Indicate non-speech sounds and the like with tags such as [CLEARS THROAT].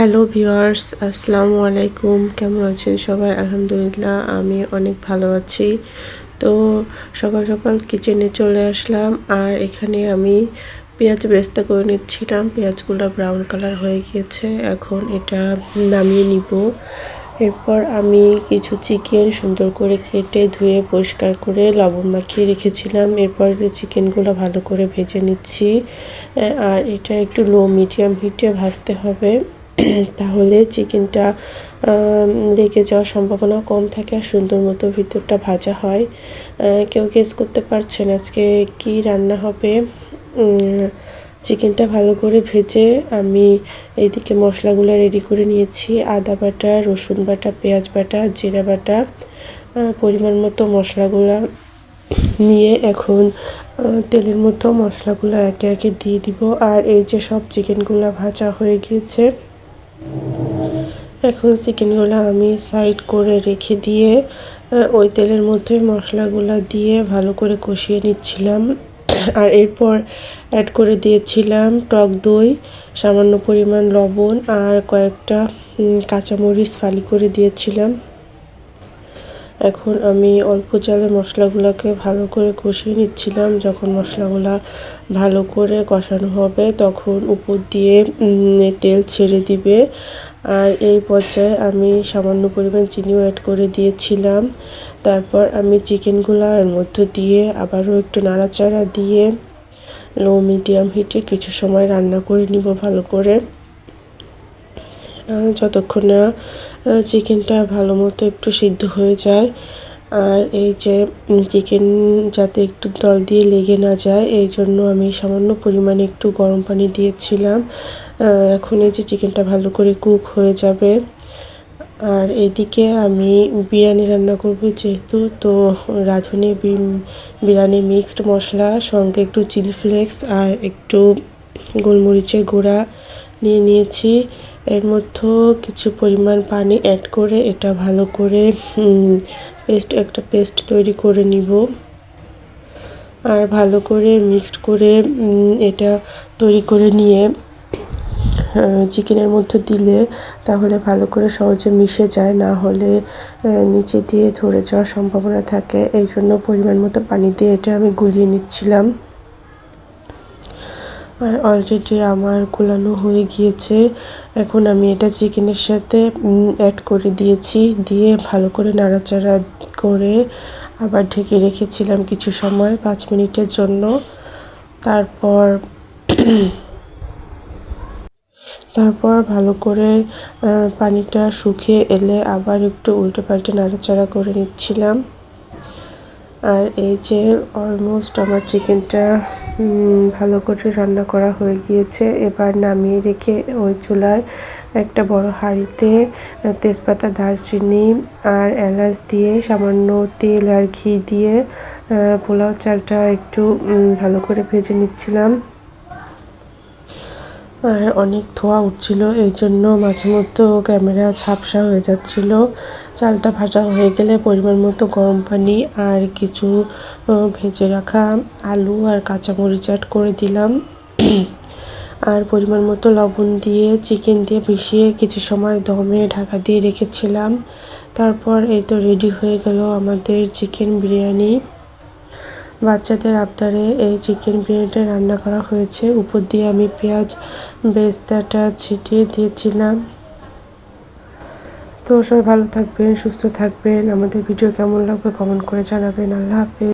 Hello viewers আসসালামু আলাইকুম কেমন আছেন সবাই? আলহামদুলিল্লাহ, আমি অনেক ভালো আছি। তো সকাল সকাল কিচেনে চলে আসলাম, আর এখানে আমি পেঁয়াজ বেরেস্তা করে নিচ্ছিলাম। পেঁয়াজগুলো ব্রাউন কালার হয়ে গিয়েছে। এখন এটা নামিয়ে নিব। এরপর আমি কিছু চিকেন সুন্দর করে কেটে ধুয়ে পরিষ্কার করে লবণ মাখিয়ে রেখেছিলাম। এরপর চিকেনগুলো ভালো করে ভেজে নিচ্ছি। আর এটা একটু লো মিডিয়াম হিটে ভাজতে হবে। [CLEARS THROAT] তাহলে চিকেনটা লেগে যাওয়ার সম্ভাবনা কম থাকে আর সুন্দর মতো ভিতরটা ভাজা হয়। কেউ গেস করতে পারছেন আজকে কি রান্না হবে? চিকেনটা ভালো করে ভেজে আমি এইদিকে মশলাগুলো রেডি করে নিয়েছি। আদা বাটা, রসুন বাটা, পেঁয়াজ বাটা, জিরা বাটা পরিমাণ মতো মশলাগুলো নিয়ে এখন তেলের মতো মশলাগুলো একে একে দিয়ে দিব। আর এই যে সব চিকেনগুলো ভাজা হয়ে গিয়েছে এখন চিকেনগুলো আমি সাইড করে রেখে দিয়ে ওই তেলের মধ্যে মশলাগুলো দিয়ে ভালো করে কষিয়ে নিচ্ছিলাম। [CLEARS THROAT] আর এরপর অ্যাড করে দিয়েছিলাম টক দই, সামান্য পরিমাণ লবণ আর কয়েকটা কাঁচামরিচ ফালি করে দিয়েছিলাম। এখন আমি অল্প জালে মশলাগুলোকে ভালো করে কষিয়ে নিচ্ছিলাম। যখন মশলাগুলা ভালো করে কষানো হবে, তখন উপর দিয়ে তেল ছেড়ে দিবে। আর এই পর্যায়ে আমি সামান্য পরিমাণ চিনিও অ্যাড করে দিয়েছিলাম। তারপর আমি চিকেনগুলো এর মধ্যে দিয়ে আবারও একটু নাড়াচাড়া দিয়ে লো মিডিয়াম হিটে কিছু সময় রান্না করে নিব ভালো করে। যতক্ষণ না চিকেনটা ভালো মতো একটু সিদ্ধ হয়ে যায়, আর এই যে চিকেন যাতে একটু দল দিয়ে লেগে না যায়, এই জন্য আমি সামান্য পরিমাণে একটু গরম পানি দিয়েছিলাম। এখন এই যে চিকেনটা ভালো করে কুক হয়ে যাবে। আর এদিকে আমি বিরিয়ানি রান্না করব যেহেতু, তো রাঁধুনি বিরিয়ানি মিক্সড মশলা, সঙ্গে একটু চিলি ফ্লেক্স আর একটু গোলমরিচের গুঁড়া নিয়ে নিয়েছি। এর মধ্যে কিছু পরিমাণ পানি অ্যাড করে এটা ভালো করে পেস্ট একটা পেস্ট তৈরি করে নিব। আর ভালো করে মিক্সড করে এটা তৈরি করে নিয়ে চিকেনের মধ্যে দিলে তাহলে ভালো করে সহজে মিশে যায়, না হলে নিচে দিয়ে ধরে যাওয়ার সম্ভাবনা থাকে। এই জন্য পরিমাণ মতো পানি দিয়ে এটা আমি গুলিয়ে নিচ্ছিলাম। আর অলরেডি আমার গুলানো হয়ে গিয়েছে। এখন আমি এটা চিকেনের সাথে অ্যাড করে দিয়েছি। দিয়ে ভালো করে নাড়াচাড়া করে আবার ঢেকে রেখেছিলাম কিছু সময়, পাঁচ মিনিটের জন্য। তারপর তারপর ভালো করে পানিটা শুকিয়ে এলে আবার একটু উল্টে পাল্টে নাড়াচাড়া করে নিচ্ছিলাম। আর এই যে অলমোস্ট আমার চিকেনটা ভালো করে রান্না করা হয়ে গিয়েছে। এবার নামিয়ে রেখে ওই চুলায় একটা বড় হাঁড়িতে তেজপাতা, দারচিনি আর এলাচ দিয়ে সামান্য তেল আর ঘি দিয়ে পোলাও চালটা একটু ভালো করে ভেজে নিচ্ছিলাম। আর অনেক ধোয়া উঠছিল, এই জন্য মাঝে মধ্যে ক্যামেরা ঝাপসা হয়ে যাচ্ছিল। চালটা ভাজা হয়ে গেলে পরিমাণ মতো গরম পানি আর কিছু ভেজে রাখা আলু আর কাঁচামরিচ অ্যাড করে দিলাম। আর পরিমাণ মতো লবণ দিয়ে, চিকেন দিয়ে মিশিয়ে কিছু সময় দমে ঢাকা দিয়ে রেখেছিলাম। তারপর এই তো রেডি হয়ে গেল আমাদের চিকেন বিরিয়ানি। বাচ্চাদের আবদারে এই চিকেন বিরিয়ানিটা রান্না করা হয়েছে। উপর দিয়ে আমি পেঁয়াজ বেস্তাটা ছিটিয়ে দিয়েছিলাম। তো সবাই ভালো থাকবেন, সুস্থ থাকবেন। আমাদের ভিডিও কেমন লাগবে কমেন্ট করে জানাবেন। আল্লাহ হাফেজ।